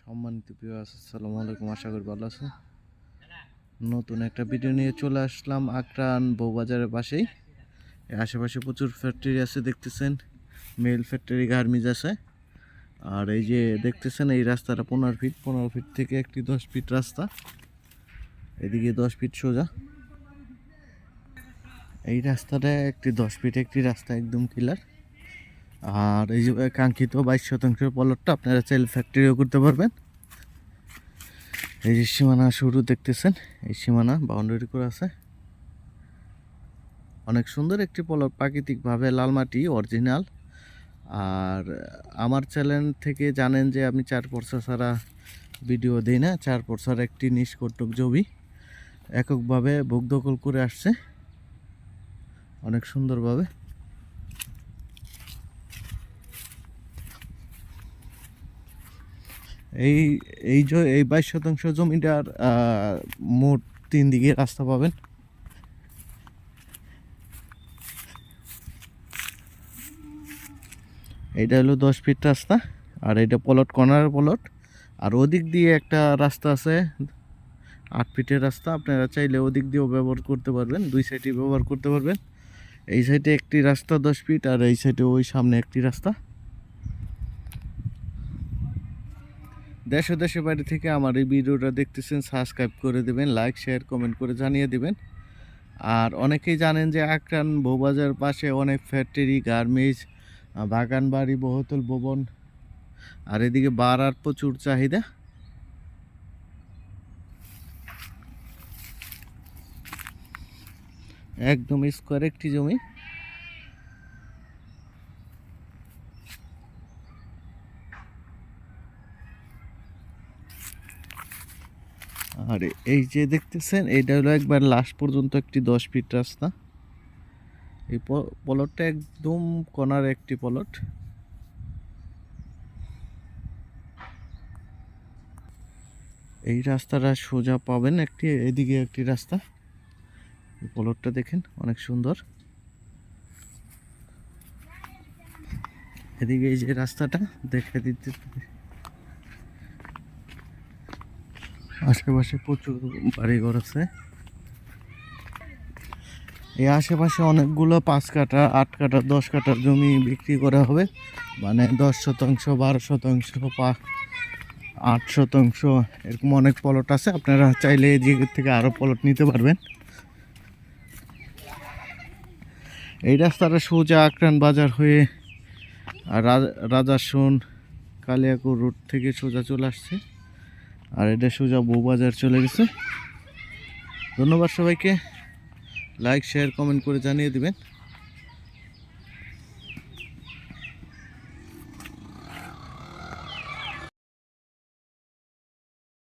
সম্মানিত প্রিয় আসসালামু আলাইকুম, আশা করি ভালো আছেন। নতুন একটা ভিডিও নিয়ে চলে আসলাম আকরান বউবাজারের পাশেই। আশেপাশে প্রচুর ফ্যাক্টরি আছে, দেখতেছেন। মেল ফ্যাক্টরি গার্মিজ আছে। আর এই যে দেখতেছেন, এই রাস্তাটা পনেরো ফিট পনেরো ফিট থেকে একটি দশ ফিট রাস্তা। এদিকে দশ ফিট সোজা। এই রাস্তাটা একটি দশ ফিট একটি রাস্তা, একদম ক্লিয়ার আর এই যে কাঙ্ক্ষিত বাইশ শতাংশের পলটটা আপনারা চাইলে ফ্যাক্টরিও করতে পারবেন। এই যে সীমানা শুরু দেখতেছেন, এই সীমানা বাউন্ডারি করে আছে। অনেক সুন্দর একটি পলট প্রাকৃতিকভাবে লাল মাটি অরিজিনাল আর আমার চ্যানেল থেকে জানেন যে আমি চার পরসা ছাড়া ভিডিও দিই না, চার পরসার একটি নিষ্কটক জমি এককভাবে ভোগ দখল করে আসছে। অনেক সুন্দরভাবে। এই এই যে এই বাইশ শতাংশ জমিটার মোট তিন দিকে রাস্তা পাবেন। এইটা হলো দশ ফিট রাস্তা, আর এটা পলট কর্নার পলট আর ওদিক দিয়ে একটা রাস্তা আছে, আট ফিটের রাস্তা। আপনারা চাইলে ওদিক দিয়েও ব্যবহার করতে পারবেন, দুই সাইডে ব্যবহার করতে পারবেন। এই সাইডে একটি রাস্তা দশ ফিট, আর এই সাইডে ওই সামনে একটি রাস্তা। দেশ ও দেশের বাইরে থেকে আমার এই ভিডিওটা দেখতেছেন সাবস্ক্রাইব করে দেবেন লাইক শেয়ার কমেন্ট করে জানিয়ে দেবেন। আর অনেকেই জানেন যে আকরান বউবাজার পাশে অনেক ফ্যাক্টরি গার্মেন্টস বাগান বাড়ি, বহুতল ভবন। আর এদিকে বাড়ার প্রচুর চাহিদা। একদম স্কোয়ার একটি জমি। আর, এই যে দেখতেছেন, এটা হলো একবার লাস্ট পর্যন্ত একটি দশ ফিট রাস্তা। এই পলটটা একদম কনার একটি পলট। এই রাস্তাটা সোজা পাবেন একটি, এদিকে একটি রাস্তা। পলটটা দেখেন, অনেক সুন্দর। এদিকে এই যে রাস্তাটা, দেখে দিতে আশেপাশে প্রচুর বাড়িঘর আছে। এই আশেপাশে অনেকগুলো পাঁচ কাঠা, আট কাঠা, দশ কাঠার জমি বিক্রি করা হবে। মানে দশ শতাংশ, বারো শতাংশ পা আট শতাংশ, এরকম অনেক পলট আছে। আপনারা চাইলে এই দিক থেকে আরও পলট নিতে পারবেন। এই রাস্তাটা সোজা আক্রান বাজার হয়ে রাজাসন, কালিয়াকুর রোড থেকে সোজা চলে আসছে। আর এটা সোজা বউবাজার চলে গেছে। ধন্যবাদ সবাইকে। লাইক শেয়ার কমেন্ট করে জানিয়ে দিবেন।